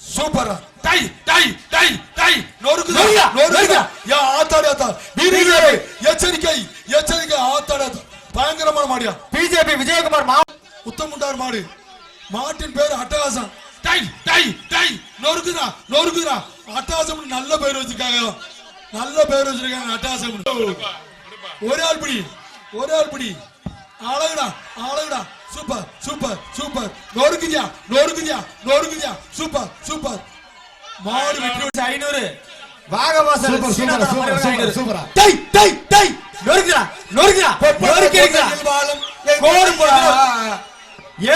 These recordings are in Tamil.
சூப்பரா. டை டை டை டை. நொறுக்குதா? நொறுக்குதா, நொறுக்குதா? நொறுக்குதா. யா ஆத்தாடி ஆத்தா. வீரர்களே எச்சரிக்கை எச்சரிக்கை ஆத்தாடி ஆத்தா. பயங்கரமான மாடியா பிஜேபி விஜயகுமார் மா உத்தமுண்டார் மாடு. மாட்டின் பேர் அட்டகாசம். டை டை டை. நொறுக்குதா? நொறுக்குதா? அட்டகாசம் நல்ல பேர் வச்சிருக்காங்க. நல்ல பேர் வச்சிருக்காங்க அட்டகாசம் ஒரே ஆள் பிடி ஒரே ஆள் பிடி. அழகுடா அழகுடா. Super super super. நொறுக்குதியா நொறுக்குதியா நொறுக்குதியா. Super super. மாடு வெற்றி ஐநூறு. வாகவாசல் சூப்பர் சூப்பர் சூப்பர் சூப்பர். டை டை டை நொறுக்குறா நொறுக்குறா நொறுக்கிறா கோடு போடா.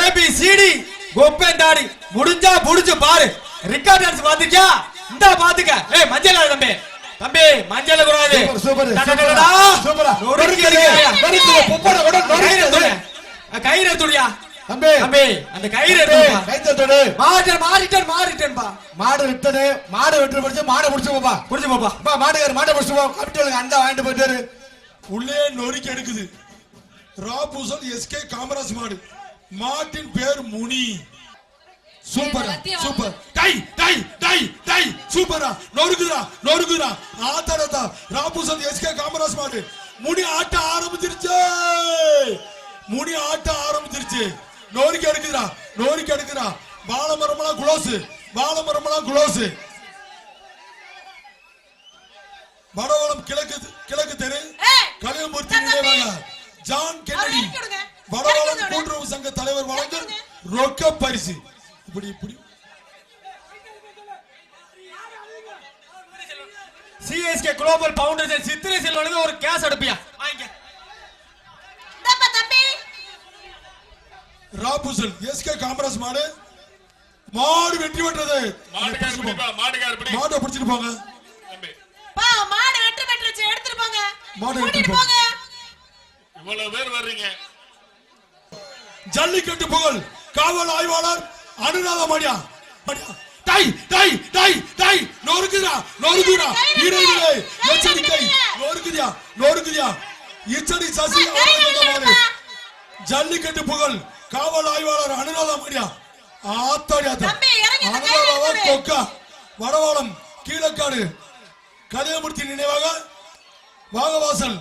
ஏபிசிடி கொப்பேண்டாடி முடிஞ்சா முடிஞ்சு பாரு. ரிக்கார்ட் டான்ஸ் பாத்துக்கியா இந்தா பாத்துக்க ஏய் மஞ்சள் தம்பி. தம்பி மஞ்சள் கூடாது. Super, super. சூப்பரா. நொறுக்கு, பொப்பட கூட நொறுக்கு. கயிறு எடுத்துடு. கயிறு எடுத்துடுயா தம்பி. தம்பி அந்த கயிறு தம்பி, எடுத்துப்பா கை தட்டடு மாறிட்டேன் மாறிட்டேன் மாறிட்டேன்பா மாடு விட்டது மாடு வெட்டு படிச்சு மாடை முடிச்சு போப்பா. புரிஞ்சு போப்பா. அப்பா மாடுகார் மாடை முடிச்சு போ. கமிட்டி அந்த வாங்கிட்டு போயிட்டாரு உள்ளே நொறுக்கி எடுக்குது. ராபூசல் எஸ்கே காமராஜ் மாடு. மாட்டின் பேர் முனி. Super super. டை டை டை டை. சூப்பரா. நொறுக்குதா நொறுக்குதா. ஆத்தாடத்தா ராபூசல் எஸ்கே காமராஜ் மாடு. முனி ஆட்ட ஆரம்பிச்சிருச்சு. முனி ஆட்ட ஆரம்பிச்சிருச்சு. நொறுக்கி எடுக்குதுடா நொறுக்கி எடுக்குதா பாலமரமெல்லாம் குளோஸ் பாலமரமெல்லாம் குளோஸ். வடவளம் கிழக்கு கிழக்கு தெரு கலியமூர்த்தி. நினைவாக ஜான் கென்னடி. வடவளம். கூட்டுறவு சங்க தலைவர் வழங்கும் ரொக்க பரிசு. இப்படி இப்படி. சிஎஸ்கே குளோபல் பவுண்டேஷன் சித்திரை செல்வனுக்கு ஒரு கேஸ் அடுப்பியா ராபுசல் எஸ்கே காமராஜ் மாடு. மாடு வெற்றி பெற்றது. மாட்டை பிடிச்சிட்டு போங்க. மாடு வெட்டு வெட்டுருச்சு எடுத்துட்டு போங்க. மாடு எடுத்துட்டு போங்க. இவ்வளவு பேர் வர்றீங்க. ஜல்லிக்கட்டு புகழ். காவல் ஆய்வாளர் அனுராதா மாடியா மாடியா டை டை டை. டை நொறுக்குதா நொறுக்குதா வீரர்களே எச்சரிக்கை. நொறுக்குதியா நொறுக்குதியா? இச்சடி சசி மாடு. ஜல்லிக்கட்டு புகழ். காவல் ஆய்வாளர் அனுராதா மாடியா. ஆத்தாடி ஆத்தா அனுராதாவா. கொக்கா வடவாளம் கீழக்காடு கலியமூர்த்தி நினைவாக வாகவாசல்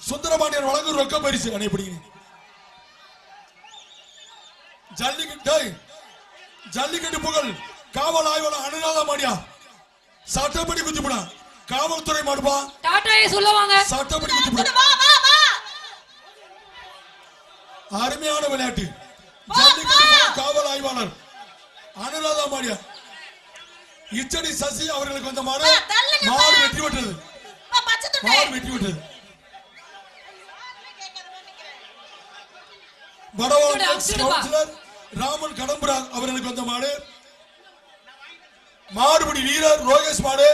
சுந்தரபாண்டியன் வழங்கும் ரொக்க பரிசு அணை பிடிக்கிறேன் ஜல்லிக்கட்டு ஜல்லிக்கட்டு புகழ் காவல் ஆய்வாளர் அனுராதா மாடியா. சட்டப்படி குத்திப்புடா. காவல்துறை மாடுபா. சட்டப்படி குத்திப்புடா. அருமையான விளையாட்டு. காவல் ஆய்வாளர் அனுராதா மாடியா. இச்சடி சசி அவர்களுக்கு வந்த மாடு. மாடு வெற்றி துண்டு. மாடு வெற்றி அமுச்சுடுப்பா. கவுன்சிலர் ராமன் கடம்புரா அவர்களுக்கு வந்த மாடு. மாடுபிடி வீரர் ரோகேஷ் மாடு.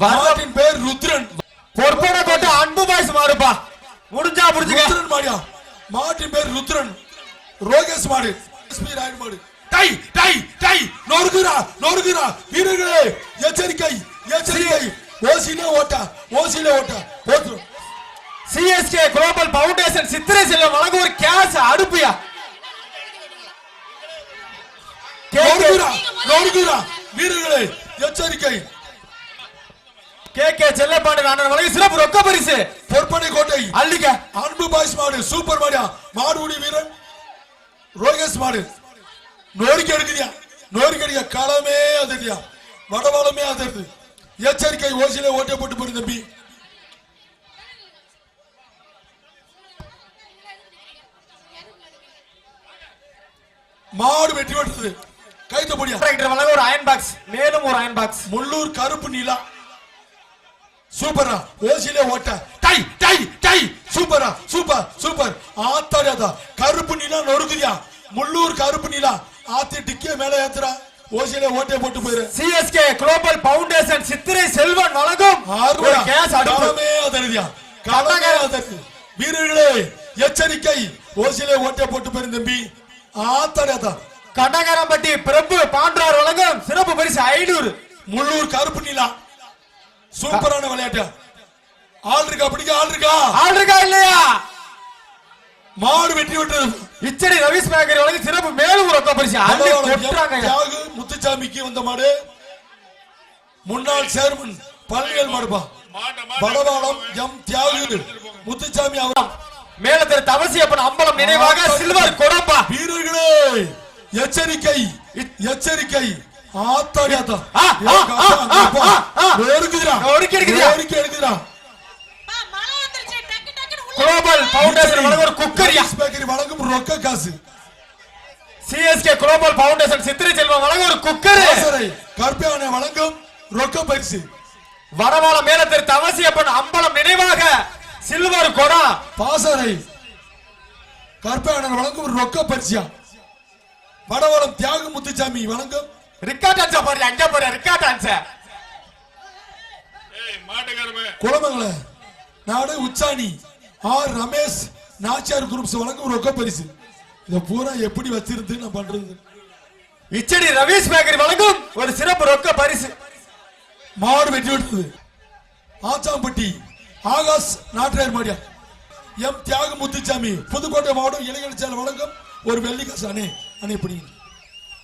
மாட்டின் பேர் ருத்ரன். பொற்பன கோட்டை அன்பு பாய்ஸ் மாறுப்பா முடிஞ்சா முடிஞ்சுக்க ருத்ரன் மாடியா. மாட்டின் பேர் ருத்ரன். ரோகேஷ் மாடு எஸ்பி ராயன் மாடு. டை டை டை. நொறுக்குறா நொறுக்குறா. வீரர்களே எச்சரிக்கை எச்சரிக்கை. ஓசிலே ஓட்டா ஓசிலே ஓட்டா. போத்துரும் CSK global foundation Chithirai Selvam வழங்க ஒரு கேஸ் அடுப்பியா? நொறுக்குறா நொறுக்குறா. வீரர்களே எச்சரிக்கை. கே கே செல்லப்பாண்டியன் அண்ணன் வழங்கி சிறப்பு ரொக்க பரிசு. பொற்பனை கோட்டை. அள்ளிக்க. அன்பு பாய்ஸ் மாடு சூப்பர் மாடியா மாடுபிடி வீரன் ரோகேஷ் மாடு. நோரிக்கை எடுக்குதியா நோரிக்கை அடிக்க களமே அதிர்தியா வடவாளமே அதிர்து. எச்சரிக்கை ஓசியில ஓட்டை போட்டு போயிரு தம்பி. மாடு வெட்டி வெட்டுறது கைத்த வழங்க ஒரு அயன் பாக்ஸ் மேலும் ஒரு அயன் பாக்ஸ் முள்ளூர் கருப்பு நீலா. சூப்பரா. ஓசிலே ஓட்ட. டை டை டை. சூப்பரா சூப்பர் சூப்பர். ஆத்தாடியாதா கருப்பு நீலா நொறுக்குதியா? முள்ளூர் கருப்பு நீலா. ஆத்தி டிக்கிய மேல ஏத்துறா. ஓசிலே ஓட்டை போட்டு போயிரு. CSK global foundation Chithirai Selvan வழங்கும் கேஸ் களமே அதருதியா களமே அதருது வீரர்களே எச்சரிக்கை. ஓசிலே ஓட்டை போட்டு போயிரு தம்பி. ஆத்தாடியாதா கடகரம்பட்டி பிரபு பாண்டார் வழங்கும் சிறப்பு பரிசு ஐநூறு. முள்ளூர் கருப்பு நீலா. சூப்பரான விளையாட்டு. ஆள் இருக்கா? பிடிக்க ஆள் இருக்கா? ஆள் இருக்கா இல்லையா? மாடு வெற்றி விட்டது இச்சடி ரவிஸ் பேக்கரி வழங்கி சிறப்பு மேலும் ஒரு பரிசு தியாகு முத்துச்சாமிக்கு வந்த மாடு. முன்னாள் சேர்மன் பழனியல் படவாளம் மாட்ட எம் தியாகு முத்துச்சாமி அவர். மேல திரு தவசியப்பன் அம்பலம் நினைவாக சில்வர் கொடம்பா. வீரர்களே எச்சரிக்கை எச்சரிக்கை. ஆத்தாடி ஆத்தா ஆ, ஆ, ஆ, ஆ, ஆ, ஆ. எடுக்குதுடா நொறுக்கி எடுக்குதுடா. குளோபல் பவுண்டேஷன் வழங்க ஒரு குக்கரியா? பேக்கரி வழங்கும் ரொக்க காசு. CSK global foundation Chithirai Selvam வழங்க ஒரு குக்கர். கற்பியான வழங்கும் ரொக்க பரிசு. வடவாள மேல திரு தவசியப்பன் அம்பலம் நினைவாக சில்வர் கொடம் பாசறை. கற்பியான வழங்கும் ரொக்க பரிசியா வடவளம் தியாகு முத்துச்சாமி வழங்கும் ரிக்கா டான்ஸ் பாரு அங்க பாரு ரிக்கா டான்ஸ் குளமங்கல நாடு உச்சாணி. ஆர் ரமேஷ் நாச்சியார் குரூப்ஸ் வழங்கும் ரொக்க பரிசு இத பூரா எப்படி வச்சிருந்து நான் பண்றது. இச்சடி ரவீஷ் பேக்கரி வழங்கும் ஒரு சிறப்பு ரொக்க பரிசு மாடு வெற்றி விட்டது. ஆச்சாம்பட்டி ஆகாஷ் நாட்டியார் மாடியா. எம் தியாக முத்துச்சாமி புதுக்கோட்டை மாவட்டம் இளைஞர் சேலை வழங்கும் ஒரு வெள்ளிக்காசு. அணை அணை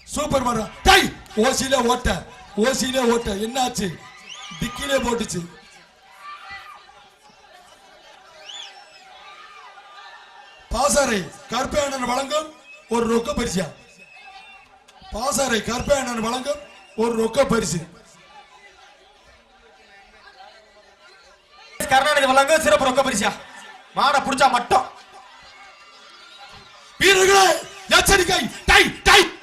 சூப்பர் மாடா. டை ஓசியில ஓட்ட ஓசியில ஓட்ட. என்னாச்சு? டிக்கிலே போட்டுச்சு. பாசாரை கற்பையானன் வழங்கும் ஒரு ரொக்க பரிசா. பாசாரை கற்பையானன் வழங்கும் ஒரு ரொக்க பரிசு. கருணாநிதி வழங்கும் சிறப்பு ரொக்க பரிசா? மாட புடிச்சா மட்டும். வீரர்களே எச்சரிக்கை. டை டை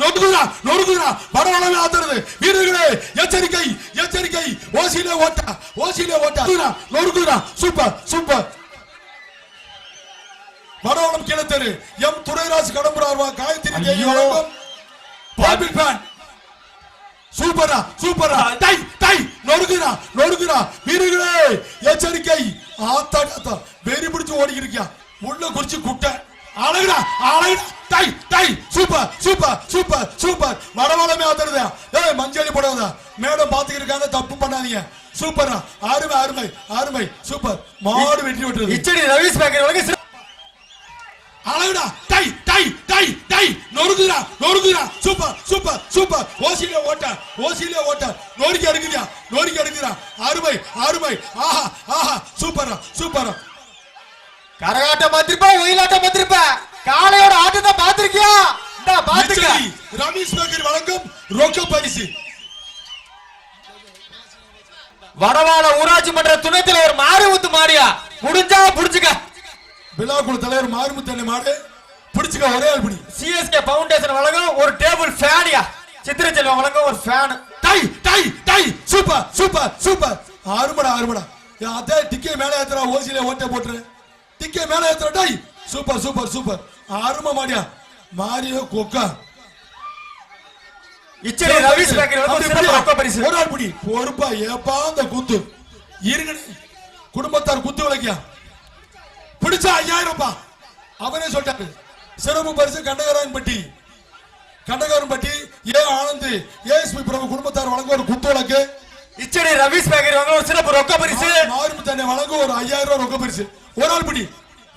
நொறுக்குறா நொறுக்குறா வடவளவே ஆத்துறது. வீரர்களே எச்சரிக்கை எச்சரிக்கை. ஓசியிலே ஓட்ட ஓசியிலே ஓட்ட. நொறுக்குறா சூப்பர் சூப்பர். வடவளம் கிழத்தரு எம் துரைராஜ் கடம்புரார்வா. வழங்கும் பாபிள் பேன் சூப்பரா சூப்பரா. டை டை. நொறுக்குறா நொறுக்குறா வீரர்களே எச்சரிக்கை. ஆத்தா ஆத்தா. வெறி பிடிச்சு ஓடி இருக்கியா? உள்ள குறிச்சு குட்டை. அழகுடா அழகுடா. டை டை சூப்பர் சூப்பர் சூப்பர் சூப்பர் வடவளமே ஆத்துறதா ஏய் மஞ்சளி போடாதா மேடம் பாத்துக்கிட்டு இருக்காங்க தப்பு பண்ணாதீங்க. சூப்பரா அருமை அருமை அருமை. சூப்பர் மாடு வெற்றி விட்டுறது இச்சடி ரவீஷ் பேக்கரி அழகுடா. டை டை டை டை நொறுக்குறா நொறுக்குறா சூப்பர் சூப்பர் சூப்பர் ஓசியில ஓட்ட ஓசியில ஓட்ட. நொறுக்கி எடுக்குறியா நொறுக்கி எடுக்குறா அருமை அருமை. ஆஹா ஆஹா. சூப்பரா சூப்பரா கரகாட்டம் பார்த்திருப்பா ஒயிலாட்டம் பார்த்திருப்பா. காளையோட ஆட்டத்தை பார்த்திருக்கியா? இந்த பாத்துக்க ரமேஷ் பேக்கர் வழங்கும் ரொக்க பரிசு. வடவாள ஊராட்சி மன்ற துணைத் தலைவர் மாரிமுத்து மாரியா முடிஞ்சா புடிச்சுக்க. விழாக்குழு தலைவர் மாரிமுத்தண்ணி மாடு பிடிச்சுக்க ஒரே ஆள் சிஎஸ்கே பவுண்டேஷன் வழங்கும் ஒரு டேபிள் ஃபேனியா? சித்திரை செல்வம் வழங்கும் ஒரு ஃபேன். டை டை டை சூப்பர் சூப்பர் சூப்பர். அருமடா என் அதே டிக்கே மேல ஏத்துறா ஓசியில ஓட்ட போட்டுரு. டிக்கே மேல ஏத்துறா சூப்பர் சூப்பர் சூப்பர். அருமை மாடியா. மாரியோ கொக்கா. ஒரு ஆள் பிடி. பொறுப்பா ஏப்பா அந்த குத்து. இருங்க. குடும்பத்தார் குத்து விளக்கியா? பிடிச்சா ஐயாயிரம் ரூபாய் அவரே சொல்லிட்டாரு. சிறப்பு பரிசு கண்டகராயன் பட்டி. கண்டகாரன் பட்டி ஏ ஆனந்த் ஏஎஸ்பி பிரபு குடும்பத்தார் வழங்க ஒரு குத்து விளக்கு. இச்சடி ரவீஷ் பேக்கரி வழங்கும் ஒரு சிறப்பு ரொக்க பரிசு. மாறுமு தன்னை வழங்க ஒரு ஐயாயிரம் ரூபாய் ரொக்க பரிசு. ஒரு ஆள் பிடி.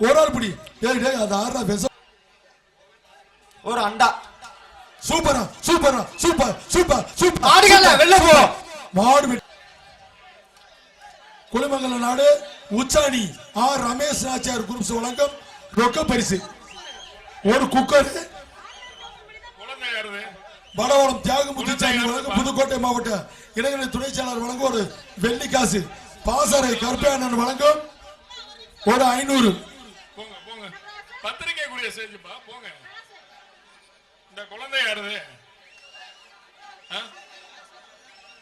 ஒரு ஆள் பிடி. ஏய் டேய் அது ஆறா பேச. ஒரு அண்டா. சூப்பரா சூப்பரா சூப்பர் சூப்பர் சூப்பர் சூப்பர், வெளில போ. மாடு குளிமங்கல நாடு உச்சாணி ஆர் ரமேஷ் நாச்சியார் குரூப்ஸ் வழங்கும் ரொக்க பரிசு. ஒரு குக்கர். வடவளம் தியாகமுத்துச்சாமி வழங்கும் புதுக்கோட்டை மாவட்ட இளைஞர் துணை செயலாளர் வழங்கும் ஒரு வெள்ளி காசு பாசறை கருப்பையானன் வழங்கும் ஒரு ஐநூறு. பத்திரிக்கை கூடிய செஞ்சுப்பா போங்க. இந்த குழந்தை யாருது? ஆ?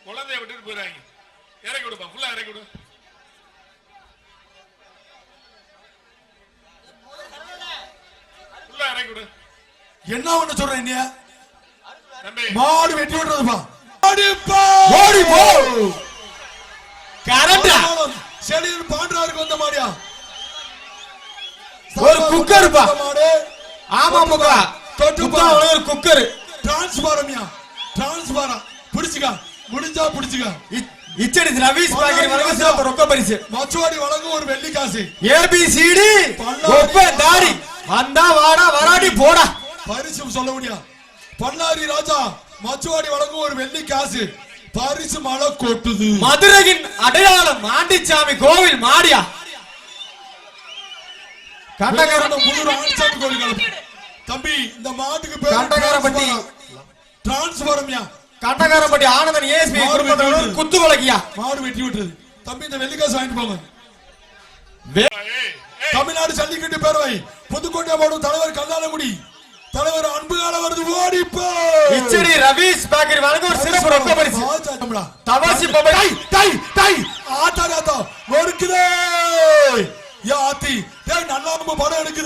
குழந்தைய விட்டுட்டு போயிடாங்க இறக்கி விடுப்பா ஃபுல்லா இறக்கி விடு. ஃபுல்லா இறக்கி விடு. என்ன ஒண்ணு சொல்றேன் நீ? தம்பி. மாடு வெட்டி விடுறதுப்பா! ஓடி போ. கரண்டா? செடியில் பாண்டாருக்கு வந்த மாடியா? ஒரு குக்கர் பா. ஆமா முக்கா. தொட்டு முக்கா பா. ஒரு குக்கர் டிரான்ஸ்பாரமியா டிரான்ஸ்பாரா பிடிச்சுக்கா. முடிஞ்சா புடிச்சுக்க. இச்சடி ரவீஷ் பாக்கெட் வழங்கும் சிறப்பு ரொக்க பரிசு. மச்சுவாடி வழங்கும் ஒரு வெள்ளி காசு. ஏபிசிடி ஒப்ப தாடி. வந்தா வாடா வராடி போடா. பரிசு சொல்ல முடியா? பன்னாரி ராஜா மச்சுவாடி வழங்கும் ஒரு வெள்ளி காசு. பரிசு மழை கொட்டுது. மதுரையின் அடையாளம் ஆண்டிச்சாமி கோவில் மாடியா? புதூர் ஆண்சாமி கோயில். தம்பி இந்த மாட்டுக்கு பேரு கண்டகாரப்பட்டி. கண்டகாரப்பட்டி. ஆனந்தன் ஏஎஸ்பி மாடு குடும்பத்தோட வெட்டி குத்து வழக்கியா மாடு வெட்டி விட்டுறது தம்பி இந்த வெள்ளி காசு வாங்கிட்டு போங்க. தமிழ்நாடு ஜல்லிக்கட்டு பேரவை. புதுக்கோட்டை மாவட்டம் தலைவர் கல்லாலங்குடி. தலைவர் அன்புகால வருது ஓடிப்போ. இச்சடி ரவீஷ் பாக்கெட் வழங்கும் ஒரு சிறப்பு ரொக்க பரிசு. தவாசி பொம்மை டை.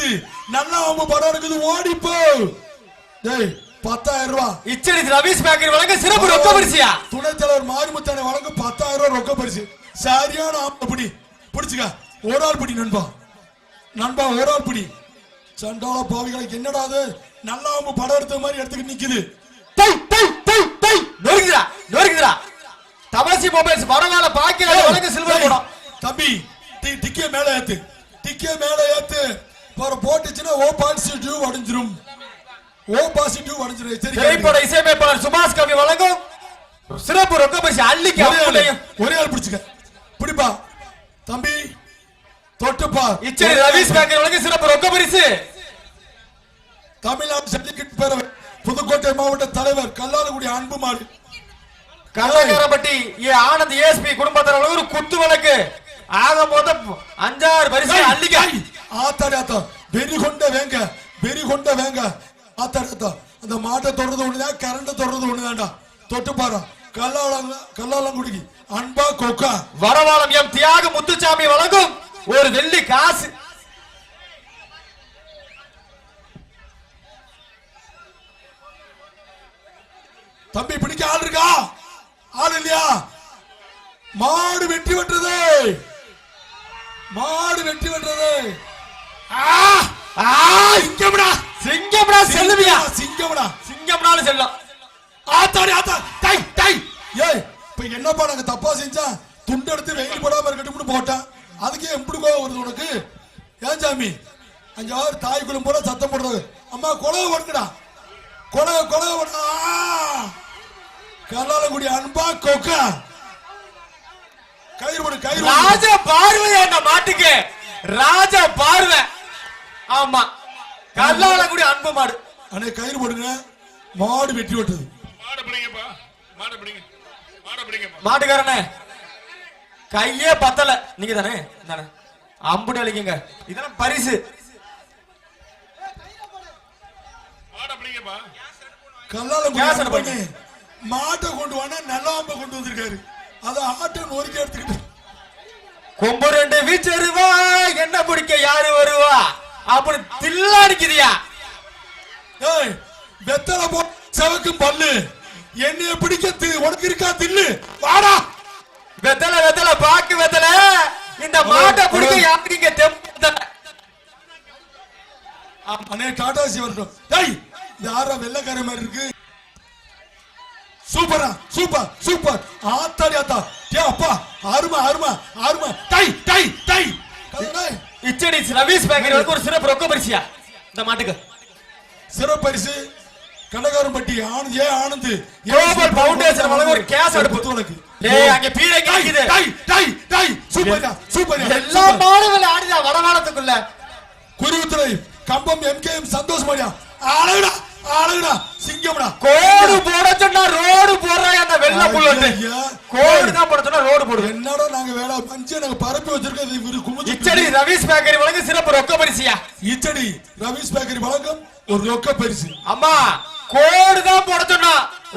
எடுக்குது நல்லா அம்பு படம் எடுக்குது ஓடிப்போ டேய் பத்தாயிரம் ரூபாய் இச்சடி ரவீஷ் பாக்கெட் வழங்கும் சிறப்பு ரொக்க பரிசியா? துணைத் தலைவர் மாரிமுத்தானை வழங்கும் பத்தாயிரம் ரூபாய் ரொக்க பரிசு. சரியான ஆம்பளை பிடி. பிடிச்சுக்க. ஒரு ஆள் பிடி நண்பா. நண்பா ஒரு ஆள் பிடி. சண்டாள பாவிகளுக்கு என்னடா அது? நல்லா அவங்க படம் எடுத்த மாதிரி எடுத்துக்கிட்டு நிக்குது. டை டை டை டை நொறுக்குதுடா நொறுக்குதுடா. தவாசி மொபைல்ஸ் பரவாயில்ல பாக்கெட் வழங்கும் சில்வர் படம். தம்பி டி- டிக்கிய மேல ஏத்து. டிக்கிய மேல ஏத்து. போற போட்டுச்சுன்னா ஓ பாசிட்டிவ் அடைஞ்சிரும். O positive அடைஞ்சிரும். திரைப்பட எச்சரிக்கை இசையமைப்பாளர் சுபாஷ் கவி வழங்கும். சிறப்பு ரொக்க பரிசு அள்ளிக்கு ஒரே ஆளு, அப்புலையும் ஒரே ஆள் பிடிச்சுக்க. பிடிப்பா. தம்பி தொட்டுப்பா. இச்சடி ரவீஷ் பாக்கெட் வழங்கும் சிறப்பு ரொக்க பரிசு தமிழ்நாடு ஜல்லிக்கட்டு பேரவை புதுக்கோட்டை மாவட்ட தலைவர் கல்லாலங்குடி அன்பு மாடு கள்ளக்காரப்பட்டி ஏ ஆனந்த் ஏஎஸ்பி குடும்பத்தினர் ஒரு குத்து வழக்கு. ஆக மொத்தம் அஞ்சாறு பரிசு அள்ளிக்க. ஆத்தாடி ஆத்தா வெறி கொண்ட வேங்க வெறி கொண்ட வேங்க. ஆத்தாடி ஆத்தா அந்த மாட்டை தொடர்றது ஒண்ணுதான் கரண்ட் தொடர்றது ஒண்ணுதான்டா தொட்டு பாரு. கல்லாளங்க கல்லாலங்குடிக்கு. அன்பா கொக்கா. வரவாளம் எம் தியாக முத்துசாமி வழங்கும் ஒரு வெள்ளி காசு. தம்பி பிடிக்க ஆள் இருக்கா? ஆள் இல்லையா? மாடு வெட்டி வெட்டுறது மாடு ஆ! ஆ! சிங்கம்டா. சிங்கம்டா செல்லுவியா சிங்கம்டா. சிங்கம்னாலும் செல்லும். ஆத்தாடி ஆத்தா டை டை. ஏய் இப்ப என்னப்பா நாங்க தப்பா செஞ்சா துண்டு எடுத்து வெயில் போடாம இருக்கட்டும்னு போட்டேன். அதுக்கே எப்படி கோவம் வருது உனக்கு? ஏன் சாமி? ஆறு தாய் குளம் போல சத்தம் போடுறது. அம்மா கொலவை ஓடுங்கடா. கொலவை கொலவை ஓடுடா கல்லாலங்குடி அன்பா கொக்கா. கயிறு போடு கயிறு போடு. ராஜ பார்வை என்ன மாட்டுக்கு? ராஜ பார்வை. ஆமா. கல்லாலங்குடி அன்பு மாடு. அண்ணே கயிறு போடுங்க. மாடு வெட்டி விட்டது மாடை பிடிங்கப்பா. மாடை பிடிங்க. மாடை பிடிங்கப்பா. மாட்டுக்காரனே கையே பத்தல. நீங்க தானே? தானே அம்புட்டு அழிக்குங்க இதெல்லாம் பரிசு. மாடை பிடிங்கப்பா. கல்லாலங்குடி கேசனை அன்பண்ணே மாட்டை கொண்டு வானா நல்லாம்ப கொண்டு வந்திருக்காரு. அதை ஆட்டை நொறுக்கி எடுத்துக்கிட்டு. கொம்பு ரெண்டு வீச்சருவா என்ன பிடிக்க? யாரு வருவா? அப்படி தில்லாடிக்குதியா ஏய் வெத்தலை போ செவக்கும் பல்லு. என்னைய பிடிக்க தி- உனக்கு இருக்கா தில்லு? வாடா. வெத்தல வெத்தல பாக்கு வெத்தல. இந்த மாட்டை பிடிக்க யாருங்க தெம்பு அண்ணே டாடா சி வரட்டும். டேய் ஆறா வெள்ளைக்கார மாதிரி இருக்கு? சூப்பரா சூப்பர் சூப்பர். ஆத்தாடி ஆத்தா. டே அப்பா அருமை அருமை அருமை. டை டை டை டேய், இச்சடி ரவீஷ் பேக்கரி வந்து ஒரு சிறப்பு ரொக்க பரிசியா? இந்த மாட்டுக்கு. சிறப்பரிசு கனகாரம்பட்டி Anand A Anand? Global Foundation வழங்கும் ஒரு கேஸ் அடுப்பு. புத்துவலுக்கு டேய் அங்க பீடை கேக்குது. டை டை டை. சூப்பர்யா சூப்பர்யா எல்லா மாடுகளும் ஆடுதா? வடவாளத்துக்குள்ள குருவித்துறை கம்பம் எம்கேஎம் சந்தோஷ் மரியா அழகுடா அழகுடா. சிங்கம்டா கோடு போட சொன்னா ரோடு போடுறாங்க அந்த வெள்ள புல்லட்டு. ஐயா. கோடு தான் போட சொன்னா ரோடு போடுது என்னடா நாங்க வேலை பஞ்சு நாங்க பரப்பி வச்சிருக்கிறது இவரு குமிச்சு இச்சடி ரவீஷ் பேக்கரி வழங்கும் சிறப்பு ரொக்க பரிசியா? இச்சடி ரவீஷ் பேக்கரி வழங்கும் ஒரு ரொக்க பரிசு. அம்மா கோடு தான் போட சொன்னா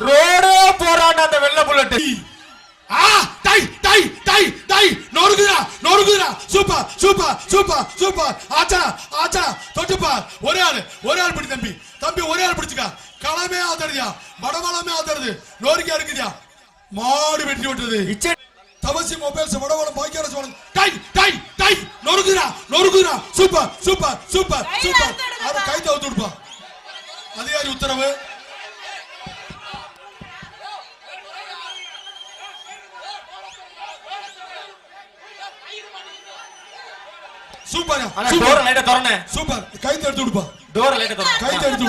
ரோடே போறான் அந்த வெள்ள புல்லட்டு. ஆ டை டை டை டை நொறுக்குதா நொறுக்குதா சூப்பர் சூப்பர் சூப்பர் சூப்பர். ஆச்சா ஆச்சா. ஒரே ஆளு ஒரே ஆள் பிடி தம்பி. தம்பி ஒரே ஆள் பிடிச்சுக்க. களமே ஆதரதியா வடவளமே ஆதரது நோரிக்கா இருக்குதியா மாடு வெட்டி விட்டது தமசி மொபைல்ஸ் வடவளம் பாய்க்கார சோழன் டை டை டை நொறுக்குறா நொறுக்குறா சூப்பர் சூப்பர் சூப்பர் சூப்பர். அத கை தவுத்து அதிகாரி உத்தரவு. சூப்பர். சூப்பர் லைட்டா தரணும் சூப்பர். கை தடுத்து விடுப்பா. டோர் லைட்டா தரணும் கை தடுத்து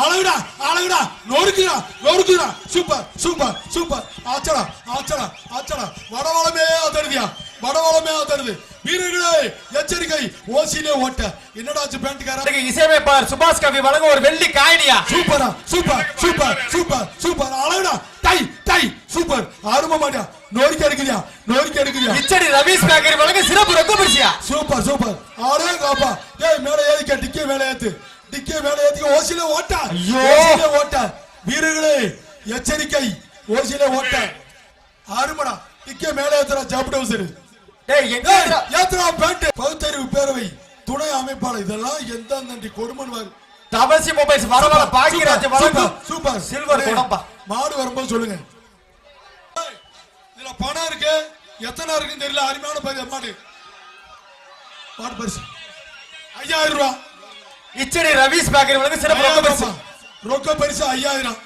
அழகுடா அழகுடா நொறுக்குடா நொறுக்குடா சூப்பர் சூப்பர் சூப்பர். ஆச்சடா ஆச்சடா ஆச்சடா வடவளமே அதருதியா வடவளமே அதருது வீரர்களே எச்சரிக்கை. ஓசிலே ஓட்ட. என்னடாச்சு பேண்ட்காரன் அதுக்கு இசையமைப்பாளர் சுபாஷ் கவி வழங்க ஒரு வெள்ளி காயினியா? சூப்பரா சூப்பர் சூப்பர் சூப்பர் சூப்பர். அழகுடா டை டை. சூப்பர். அருமை மாடியா நொறுக்கி எடுக்குதியா? நொறுக்கி எடுக்குதியா? இச்சடி ரவீஷ் பேக்கரி வழங்க சிறப்பு ரொக்க பரிசியா சூப்பர் சூப்பர். ஆளே காப்பா. டேய் மேல ஏறிக்க டிக்கே மேல ஏத்து. டிக்கே மேல ஏத்திக்க ஓசில ஓட்ட. ஓசில ஓட்ட வீரர்களே எச்சரிக்கை. ஓசில ஓட்ட அருமடா டிக்கே மேல ஏத்துறா ஜாப் டவுசர் ஏத்துறா? பேண்ட் பகுத்தறிவு பேரவை துணை அமைப்பாளர். இதெல்லாம் எந்த நன்றி கொடுமன் தபசி மொபைல்ஸ் வரவர பாக்கியராஜ் வழங்கும் சூப்பர். சில்வர் குடம்பா. மாடு வரும்போது சொல்லுங்க. இதுல பணம் இருக்கு. எத்தனை இருக்குன்னு தெரியல. அருமையான மாடு. மாடு பரிசு. ஐயாயிரம் ரூபாய் இச்சடி ரவீஷ் பேக்கரி வழங்க சிறப்பு ரொக்க பரிசு. ரொக்க பரிசு ஐயாயிரம்.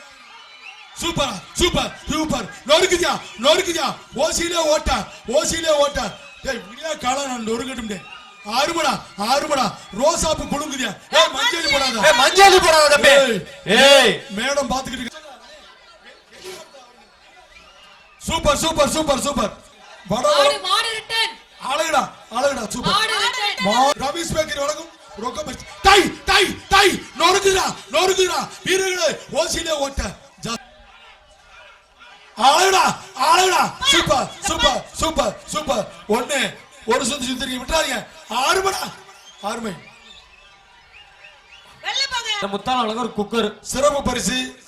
Super super super. நொறுக்குதியா நொறுக்குதியா ஓசிலே ஓட்ட ஓசிலே ஓட்ட டேய் விடியா காலம் நான் நொறுக்கட்டும் டேய். ஆறுமடா ஆறுமடா. ரோசாப்பு புடுங்குதியா ஏய் மஞ்சள் போடாத. ஏய் மஞ்சள் போடாத தம்பி. ஏய். மேடம் பாத்துக்கிட்டு இருக்க- super super super super. Vadavalam மாடு ரிட்டன் அழகுடா அழகுடா சூப்பர். ரமேஷ் பேக்கரி வழங்கும். ரொக்க பரிசு டை டை டை நொறுக்குடா நொறுக்குடா. வீரர்களே ஓசிலே ஓட்ட. ஜா- அழகுடா அழகுடா சூப்பர் சூப்பர் சூப்பர் சூப்பர். ஒண்ணு ஒரு சுத்து சுத்திரிக்க விட்டுறாதீங்க. ஆறுமடா. ஆறுமை. வெள்ள போங்க. இந்த முத்தான வழங்க ஒரு குக்கர். சிறப்பு பரிசு.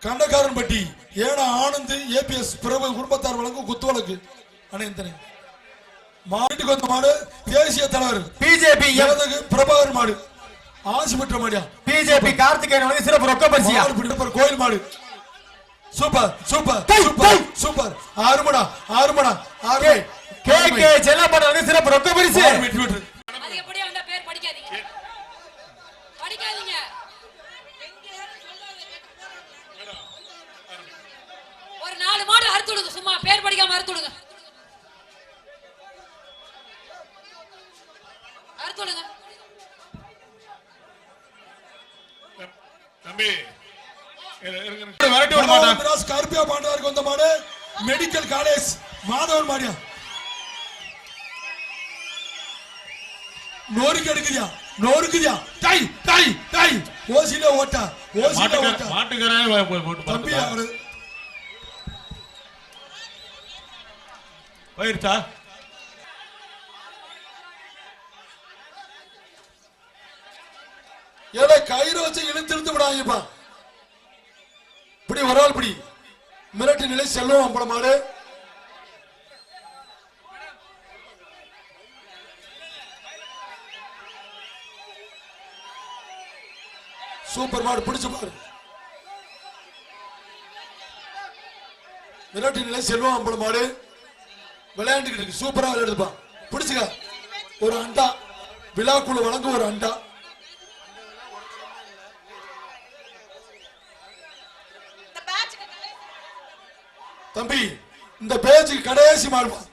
கண்டக்காரன்பட்டி ஏனா ஆனந்த் ஏபிஎஸ் பிரபு குடும்பத்தார் வழங்கும் குத்துவழக்கு அனைத்தனை மாட்டுக்கு வந்த மாடு தேசிய தலைவர். பிஜேபி பிரபாகர் மாடு. ஆசி பெற்ற மாடியா? பிஜேபி கார்த்திகேயன் வழங்க சிறப்பு ரொக்க பரிசியா? கோயில் மாடு. Super super super. சூப்பர். ஆறுமடா ஆறுமடா ஆறுமை கே கே செல்லப்பட்ட வழங்க சிறப்பு ரொக்க பரிசு. வெற்றி பெற்று. அது எப்படியா அந்த பேர் படிக்காதீங்க? படிக்காதீங்க. ஒரு நாலு மாடு அறுத்து விடுங்க சும்மா பேர் படிக்காம அறுத்து விடுங்க. அறுத்து விடுங்க தம்பி. விரட்டி விட மாட்டான். மிராஸ் கார்பியா பாண்டவாருக்கு வந்த மாடு. மெடிக்கல் காலேஜ் மாதவன் மாடியா. நோருக்கு எடுக்குதியா நோருக்குதியா டை டை டை. ஓசில ஓட்டா ஓசில ஓட்டா. மாட்டுக்காரன் போய் போட்டு தம்பி. அவரு? போயிருச்சா? ஏதோ கயிறு வச்சு இழுத்து இழுத்து விடாங்கப்பா இப்படி வரால் இப்படி மிரட்டு நிலை செல்வம் அம்பல மாடு. சூப்பர் மாடு பிடிச்சு பாரு. மிரட்டு நிலை செல்வம் அம்பல மாடு. விளையாண்டுக்கிட்டு இருக்கு. சூப்பரா விளையாடுதுப்பா. பிடிச்சுக்க. ஒரு அண்டா. விழாக்குழு வழங்கும் ஒரு அண்டா. இந்த பேட்சுக்கு